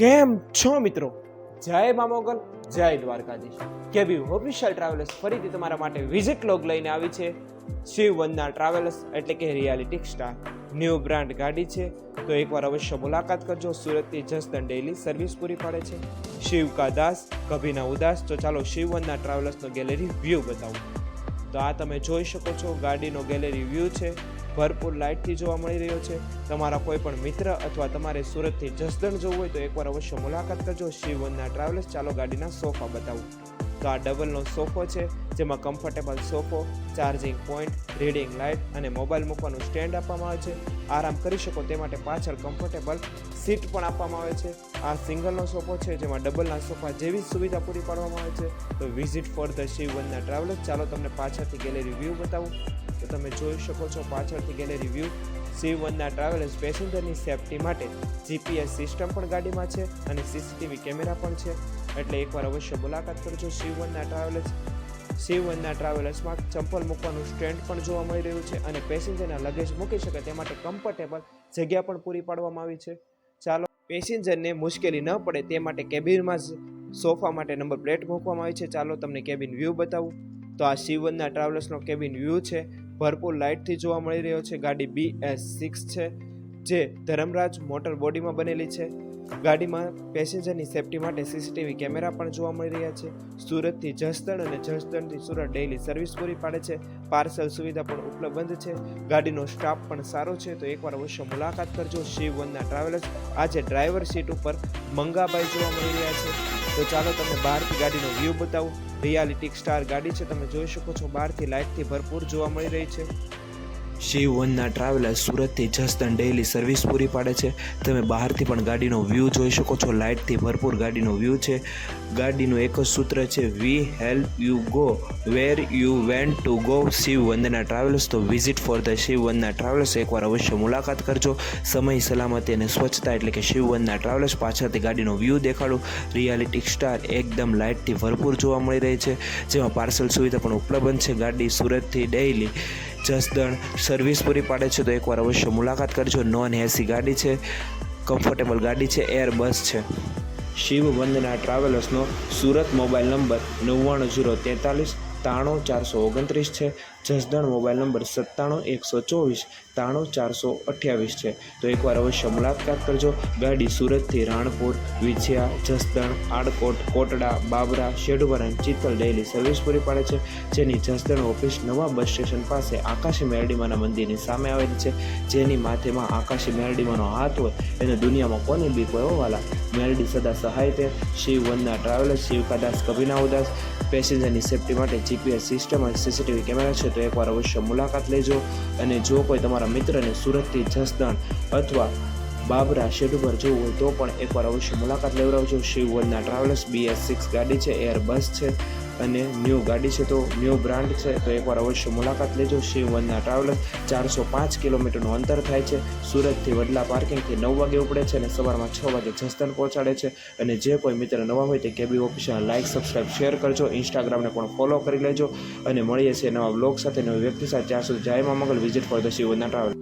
કેમ છો મિત્રો? જય મામોગલ જય દ્વારકાધીશ. કેબી ઓફિશિયલ ટ્રાવેલર્સ ફરીથી તમારા માટે વિઝિટ લોગ લઈને આવી છે. શિવ વંદના ટ્રાવેલર્સ એટલે કે રિયાલિટી સ્ટાર ન્યૂ બ્રાન્ડ ગાડી છે. તો એકવાર અવશ્ય મુલાકાત કરજો. સુરતથી જસદન ડેઇલી સર્વિસ પૂરી પાડે છે. શિવ કા દાસ કભીના ઉદાસ. તો ચાલો શિવ વંદના ટ્રાવેલર્સનો ગેલેરી વ્યૂ બતાવું. તો આ તમે જોઈ શકો છો, ગાડીનો ગેલેરી વ્યૂ છે. ભરપૂર લાઇટથી જોવા મળી રહ્યો છે. તમારા કોઈ પણ મિત્ર અથવા તમારે સુરતથી જસદણ જવું હોય તો એકવાર અવશ્ય મુલાકાત કરજો. શિવવનના ટ્રાવેલ્સ ચાલો ગાડીના સોફા બતાવું. તો આ ડબલનો સોફો છે, જેમાં comfortable સોફો charging point reading light અને મોબાઈલ મૂકવાનું સ્ટેન્ડ આપવામાં આવે છે. આરામ કરી શકો તે માટે પાછળ કમ્ફર્ટેબલ સીટ પણ આપવામાં આવે છે. આ સિંગલનો સોફો છે, જેમાં ડબલના સોફા જેવી સુવિધા પૂરી પાડવામાં આવે છે. તો વિઝિટ ફોર ધ શિવવનના ટ્રાવેલર્સ ચાલો તમને પાછળથી ગેલેરી વ્યૂ બતાવું. તમે જોઈ શકો છો પાછળથી ગેલેરી વ્યૂ. વનના ટ્રાવેલર્સ પેસેન્જરની સેફટી માટે જીપીએસ સિસ્ટમ પણ ગાડીમાં છે અને સીસીટીવી કેમેરા પણ છે. એટલે એકવાર અવશ્ય મુલાકાત કરજો શિવવનના ટ્રાવેલર્સ શિવવનના ટ્રાવેલર્સમાં ચંપલ મૂકવાનું સ્ટેન્ડ પણ જોવા મળી રહ્યું છે અને પેસેન્જરના લગેજ મૂકી શકે તે માટે કમ્ફર્ટેબલ જગ્યા પણ પૂરી પાડવામાં આવી છે. ચાલો પેસેન્જરને મુશ્કેલી ન પડે તે માટે કેબિનમાં જ સોફા માટે નંબર પ્લેટ મૂકવામાં આવી છે. ચાલો તમને કેબિન વ્યૂ બતાવું. તો આ શિવવનના ટ્રાવેલર્સનો કેબિન વ્યૂ છે. ભરપૂર લાઇટથી જોવા મળી રહ્યો છે ગાડી બી એસ સિક્સ છે, જે ધરમરાજ મોટર બોડીમાં બનેલી છે. ગાડીમાં પેસેન્જરની સેફટી માટે સીસીટીવી કેમેરા પણ જોવા મળી રહ્યા છે. સુરતથી જસદણ અને જસદણથી સુરત ડેઇલી સર્વિસ પૂરી પાડે છે. પાર્સલ સુવિધા પણ ઉપલબ્ધ છે. ગાડીનો સ્ટાફ પણ સારો છે. તો એકવાર અવશ્ય મુલાકાત કરજો. શિવ વનના ટ્રાવેલર્સ આજે ડ્રાઈવર સીટ ઉપર મંગાભાઈ જોવા મળી રહ્યા છે. તો ચાલો તમને બહારથી ગાડીનો વ્યૂ બતાવું. રિયાલિટી સ્ટાર ગાડી છે. તમે જોઈ શકો છો. બહારથી લાઇટથી ભરપૂર જોવા મળી રહી છે. શિવ વનના ટ્રાવેલર્સ સુરતથી જસદન ડેઇલી સર્વિસ પૂરી પાડે છે. તમે બહારથી પણ ગાડીનો વ્યૂ જોઈ શકો છો. લાઇટથી ભરપૂર ગાડીનો વ્યૂ છે. ગાડીનું એક જ સૂત્ર છે we help you go where you want to go Shiv Vandana travellers તો visit for the Shiv Vandana travels એકવાર અવશ્ય મુલાકાત કરજો. સમય, સલામતી અને સ્વચ્છતા એટલે કે શિવ વંદના ટ્રાવેલ્સ પાછળથી ગાડીનો વ્યૂ દેખાડું. રિયાલિટી સ્ટાર એકદમ લાઇટથી ભરપૂર જોવા મળી રહી છે. જેમાં પાર્સલ સુવિધા પણ ઉપલબ્ધ છે. ગાડી સુરતથી ડેઇલી જસદણ સર્વિસ પૂરી પાડે છે, તો એકવાર અવશ્ય મુલાકાત કરજો. નોન એસી ગાડી છે, કમ્ફર્ટેબલ ગાડી છે, એર બસ છે. શિવ વંદના ટ્રાવેલર્સનો સુરત મોબાઈલ નંબર નવ્વાણું જીરો તેતાલીસ ત્રાણું ચારસો ઓગણત્રીસ છે. જસદણ મોબાઈલ નંબર સત્તાણું એકસો ચોવીસ, ત્રાણું ચારસો અઠ્યાવીસ છે. તો એકવાર અવશ્ય મુલાકાત કરજો. ગાડી સુરતથી રાણપુર વિછિયા જસદણ, આડકોટ, કોટડા, બાબરા શેડુવર અને ચિત્તલ ડેલી સર્વિસ પૂરી પાડે છે. જેની જસદણ ઓફિસ નવા બસ સ્ટેશન પાસે આકાશી મેરડીમાના મંદિરની સામે આવેલી છે. જેની માથેમાં આકાશી મેરડીમાનો હાથ હોય એને દુનિયામાં કોની બી કોઈ વાલા મેરડી સદા સહાય તે, શિવ વંદના ટ્રાવેલર્સ શિવકાદાસ કભીના ઉદાસ. પેસેન્જરની સેફટી માટે જીપીએસ સિસ્ટમ અને સીસીટીવી કેમેરા છે, તો એકવાર અવશ્ય મુલાકાત લેજો. અને જો કોઈ તમારા મિત્રને સુરતથી જસદણ અથવા બાબરા શેડ ઉપર જવું હોય તો પણ એકવાર અવશ્ય મુલાકાત લેવડાવજો. શિવવનના ટ્રાવેલ્સ બીએસ સિક્સ ગાડી છે એર બસ છે અને ન્યૂ ગાડી છે તો ન્યૂ બ્રાન્ડ છે તો એકવાર અવશ્ય મુલાકાત લેજો. શિવવનના ટ્રાવેલ્સ ચારસો પાંચ કિલોમીટરનું અંતર થાય છે. સુરતથી વડલા પાર્કિંગથી નવ વાગે ઉપડે છે અને સવારમાં છ વાગે જસદણ પહોંચાડે છે. અને જે કોઈ મિત્ર નવા હોય તે કેબી ઓફિસને લાઇક સબસ્ક્રાઇબ શેર કરજો. ઇન્સ્ટાગ્રામને પણ ફોલો કરી લેજો. અને મળીએ છીએ નવા બ્લોગ સાથે. નવી વ્યક્તિ સાથે. ત્યાં સુધી જય મા મંગલ. વિઝિટ ફોર ધ શિવ વનના ટ્રાવેલ